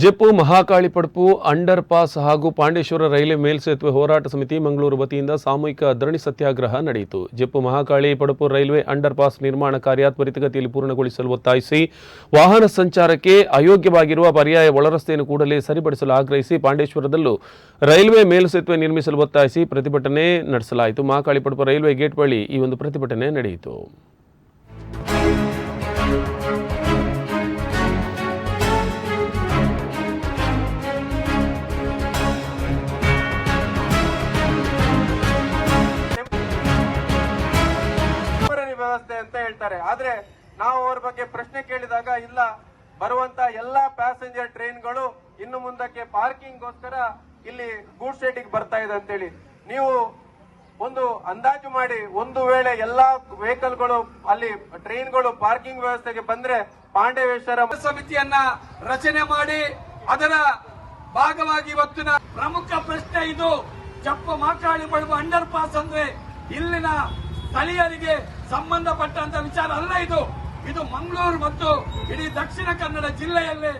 Jeppu Mahakali Padpu, underpass ಹಾಗೂ Pandeshwar railway ಮೇಲ್ಸೇತುವೆ ಹೋರಾಟ ಸಮಿತಿ ಮಂಗಳೂರು ವತಿಯಿಂದ ಸಾಮೂಹಿಕ ಧರಣಿ ಸತ್ಯಾಗ್ರಹ ನಡೆಯಿತು. Jeppu Mahakali Padpu railway underpass ನಿರ್ಮಾಣ ಕಾರ್ಯ ತ್ವರಿತಗತಿಯಲ್ಲಿ ಪೂರ್ಣಗೊಳಿಸಲು ಒತ್ತಾಯಿಸಿ, ವಾಹನ ಸಂಚಾರಕ್ಕೆ ಅಯೋಗ್ಯವಾಗಿರುವ ಪರ್ಯಾಯ ಒಳರಸ್ತೆಯನ್ನು ಕೂಡಲೇ ಸರಿಪಡಿಸಲು ಆಗ್ರಹಿಸಿ ಪಾಂಡೇಶ್ವರದಲ್ಲೂ ರೈಲ್ವೆ ಮೇಲ್ಸೇತುವೆ ನಿರ್ಮಿಸಲು ಒತ್ತಾಯಿಸಿ ಪ್ರತಿಭಟನೆ ನಡೆಸಲಾಯಿತು. ಮಹಾಕಾಳಿ ಪಡಪು ರೈಲ್ವೆ ಗೇಟ್ ಬಳಿ ಈ ಒಂದು ಪ್ರತಿಭಟನೆ ನಡೆಯಿತು. ವ್ಯವಸ್ಥೆ ಅಂತ ಹೇಳ್ತಾರೆ. ಆದ್ರೆ ನಾವು ಅವ್ರ ಬಗ್ಗೆ ಪ್ರಶ್ನೆ ಕೇಳಿದಾಗ, ಇಲ್ಲ, ಬರುವಂತ ಎಲ್ಲಾ ಪ್ಯಾಸೆಂಜರ್ ಟ್ರೈನ್ಗಳು ಇನ್ನು ಮುಂದಕ್ಕೆ ಪಾರ್ಕಿಂಗ್ಗೋಸ್ಕರ ಇಲ್ಲಿ ಗೂಡ್ ಶೆಡ್ಗೆ ಬರ್ತಾ ಇದೆ ಅಂತೇಳಿ. ನೀವು ಒಂದು ಅಂದಾಜು ಮಾಡಿ, ಒಂದು ವೇಳೆ ಎಲ್ಲಾ ವೆಹಿಕಲ್ಗಳು ಅಲ್ಲಿ ಟ್ರೈನ್ಗಳು ಪಾರ್ಕಿಂಗ್ ವ್ಯವಸ್ಥೆಗೆ ಬಂದ್ರೆ ಪಾಂಡವೇಶ್ವರ ಸಮಿತಿಯನ್ನ ರಚನೆ ಮಾಡಿ, ಅದರ ಭಾಗವಾಗಿ ಇವತ್ತಿನ ಪ್ರಮುಖ ಪ್ರಶ್ನೆ ಇದು. ಚಪ್ಪ ಮಾಕಾಳಿ ಬಳುವ ಅಂಡರ್ ಪಾಸ್ ಅಂದ್ರೆ ಇಲ್ಲಿನ ಸ್ಥಳೀಯರಿಗೆ ಸಂಬಂಧಪಟ್ಟಂತ ವಿಚಾರ ಅಲ್ಲ ಇದು. ಇದು ಮಂಗಳೂರು ಮತ್ತು ಇಡೀ ದಕ್ಷಿಣ ಕನ್ನಡ ಜಿಲ್ಲೆಯಲ್ಲೇ